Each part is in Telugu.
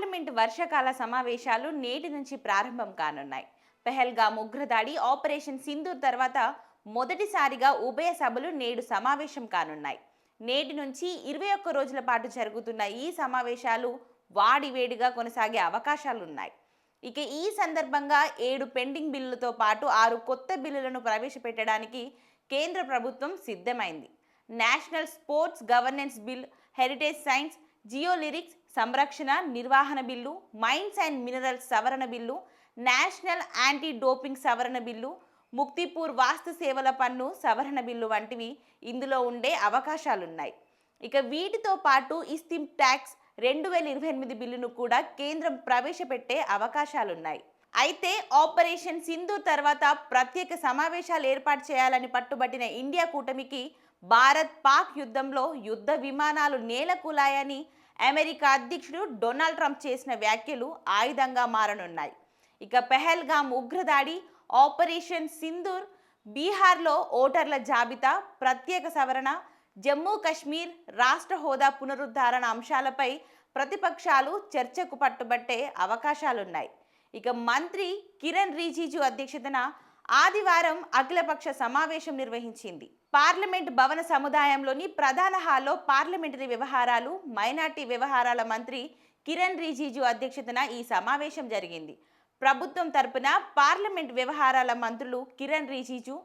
పార్లమెంట్ వర్షకాల సమావేశాలు నేటి నుంచి ప్రారంభం కానున్నాయి. పెహల్గాం ఉగ్రదాడి ఆపరేషన్ సింధూర్ తర్వాత మొదటిసారిగా ఉభయ సభలు నేడు సమావేశం కానున్నాయి. నేటి నుంచి ఇరవై ఒక్క రోజుల పాటు జరుగుతున్న ఈ సమావేశాలు వాడివేడిగా కొనసాగే అవకాశాలున్నాయి. ఇక ఈ సందర్భంగా ఏడు పెండింగ్ బిల్లులతో పాటు ఆరు కొత్త బిల్లులను ప్రవేశపెట్టడానికి కేంద్ర ప్రభుత్వం సిద్ధమైంది. National sports governance bill heritage science జియోలిరిక్స్ సంరక్షణ నిర్వహణ బిల్లు మైన్స్ అండ్ మినరల్స్ సవరణ బిల్లు నేషనల్ యాంటీ డోపింగ్ సవరణ బిల్లు ముక్తిపూర్ వాస్తు సేవల పన్ను సవరణ బిల్లు వంటివి ఇందులో ఉండే అవకాశాలున్నాయి. ఇక వీటితో పాటు ఇస్తిమ్ ట్యాక్స్ రెండు వేల ఇరవై ఎనిమిది బిల్లును కూడా కేంద్రం ప్రవేశపెట్టే అవకాశాలున్నాయి. అయితే ఆపరేషన్ సింధు తర్వాత ప్రత్యేక సమావేశాలు ఏర్పాటు చేయాలని పట్టుబట్టిన ఇండియా కూటమికి భారత్ పాక్ యుద్ధంలో యుద్ధ విమానాలు నేలకూలాయని అమెరికా అధ్యక్షుడు డొనాల్డ్ ట్రంప్ చేసిన వ్యాఖ్యలు ఆయుధంగా మారనున్నాయి. ఇక పెహల్గాం ఉగ్రదాడి ఆపరేషన్ సింధూర్ బీహార్లో ఓటర్ల జాబితా ప్రత్యేక సవరణ జమ్మూ కశ్మీర్ రాష్ట్ర హోదా పునరుద్ధరణ అంశాలపై ప్రతిపక్షాలు చర్చకు పట్టుబట్టే అవకాశాలున్నాయి. ఇక మంత్రి కిరణ్ రిజిజు అధ్యక్షతన ఆదివారం అఖిలపక్ష సమావేశం నిర్వహించింది. పార్లమెంట్ భవన సముదాయంలోని ప్రధాన హాల్లో పార్లమెంటరీ వ్యవహారాలు మైనార్టీ వ్యవహారాల మంత్రి కిరణ్ రిజిజు అధ్యక్షతన ఈ సమావేశం జరిగింది. ప్రభుత్వం తరపున పార్లమెంట్ వ్యవహారాల మంత్రులు కిరణ్ రిజిజు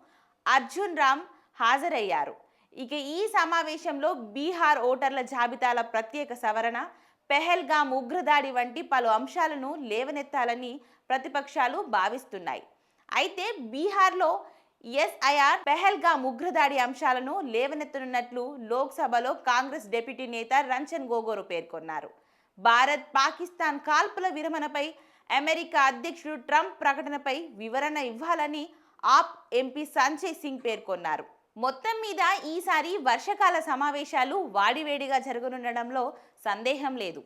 అర్జున్ రామ్ హాజరయ్యారు. ఇక ఈ సమావేశంలో బీహార్ ఓటర్ల జాబితాల ప్రత్యేక సవరణ పెహల్గామ్ ఉగ్రదాడి వంటి పలు అంశాలను లేవనెత్తాలని ప్రతిపక్షాలు భావిస్తున్నాయి. అయితే బీహార్లో ఎస్ఐఆర్ పెహల్గా ఉగ్రదాడి అంశాలను లేవనెత్తనున్నట్లు లోక్సభలో కాంగ్రెస్ డిప్యూటీ నేత రంజన్ గోగోరు పేర్కొన్నారు. భారత్ పాకిస్తాన్ కాల్పుల విరమణపై అమెరికా అధ్యక్షుడు ట్రంప్ ప్రకటనపై వివరణ ఇవ్వాలని ఆప్ ఎంపీ సంజయ్ సింగ్ పేర్కొన్నారు. మొత్తం మీద ఈసారి వర్షకాల సమావేశాలు వాడివేడిగా జరగనుండడంలో సందేహం లేదు.